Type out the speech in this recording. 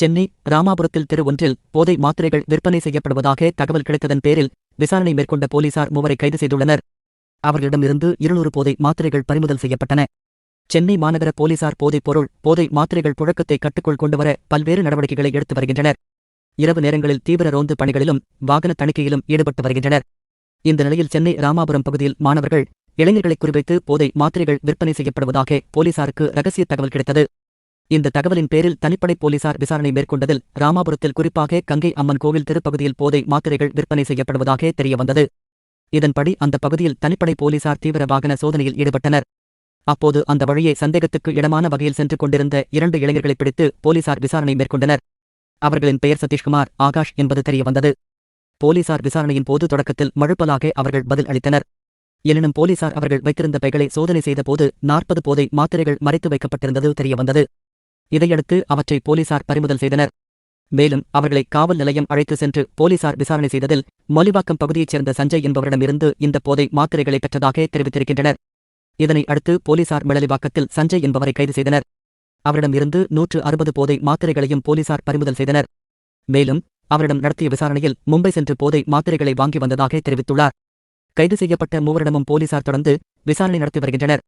சென்னை ராமாபுரத்தில் தெரு ஒன்றில் போதை மாத்திரைகள் விற்பனை செய்யப்படுவதாக தகவல் கிடைத்ததன் பேரில் விசாரணை மேற்கொண்ட போலீசார் மூவரை கைது செய்துள்ளனர். அவர்களிடமிருந்து இருநூறு போதை மாத்திரைகள் பறிமுதல் செய்யப்பட்டன. சென்னை மாநகர போலீசார் போதைப் பொருள் போதை மாத்திரைகள் புழக்கத்தை கட்டுக்குள் கொண்டுவர பல்வேறு நடவடிக்கைகளை எடுத்து வருகின்றனர். இரவு நேரங்களில் தீவிர ரோந்து பணிகளிலும் வாகன தணிக்கையிலும் ஈடுபட்டு வருகின்றனர். இந்த நிலையில் சென்னை ராமாபுரம் பகுதியில் மாணவர்கள் இளைஞர்களை குறிவைத்து போதை மாத்திரைகள் விற்பனை செய்யப்படுவதாக போலீசாருக்கு ரகசிய தகவல் கிடைத்தது. இந்த தகவலின் பேரில் தனிப்படை போலீசார் விசாரணை மேற்கொண்டதில் ராமாபுரத்தில் குறிப்பாக கங்கை அம்மன் கோவில் திருப்பகுதியில் போதை மாத்திரைகள் விற்பனை செய்யப்படுவதாக தெரியவந்தது. இதன்படி அந்த பகுதியில் தனிப்படை போலீசார் தீவிர வாகன சோதனையில் ஈடுபட்டனர். அப்போது அந்த வழியை சந்தேகத்துக்கு இடமான வகையில் சென்று கொண்டிருந்த இரண்டு இளைஞர்களை பிடித்து போலீசார் விசாரணை மேற்கொண்டனர். அவர்களின் பெயர் சதீஷ்குமார் ஆகாஷ் என்பது தெரியவந்தது. போலீசார் விசாரணையின் போது தொடக்கத்தில் மழுப்பலாக அவர்கள் பதில் அளித்தனர். எனினும் போலீசார் அவர்கள் வைத்திருந்த பைகளை சோதனை செய்தபோது நாற்பது போதை மாத்திரைகள் மறைத்து வைக்கப்பட்டிருந்தது தெரியவந்தது. இதையடுத்து அவற்றை போலீசார் பறிமுதல் செய்தனர். மேலும் அவர்களை காவல் நிலையம் அழைத்து சென்று போலீசார் விசாரணை செய்ததில் மொலிவாக்கம் பகுதியைச் சேர்ந்த சஞ்சய் என்பவரிடமிருந்து இந்த போதை மாத்திரைகளை பெற்றதாக தெரிவித்திருக்கின்றனர். இதனை அடுத்து போலீசார் மிளலிவாக்கத்தில் சஞ்சய் என்பவரை கைது செய்தனர். அவரிடமிருந்து நூற்று அறுபது போதை மாத்திரைகளையும் போலீசார் பறிமுதல் செய்தனர். மேலும் அவரிடம் நடத்திய விசாரணையில் மும்பை சென்று போதை மாத்திரைகளை வாங்கி வந்ததாக தெரிவித்துள்ளார். கைது செய்யப்பட்ட மூவரிடமும் போலீசார் தொடர்ந்து விசாரணை நடத்தி வருகின்றனர்.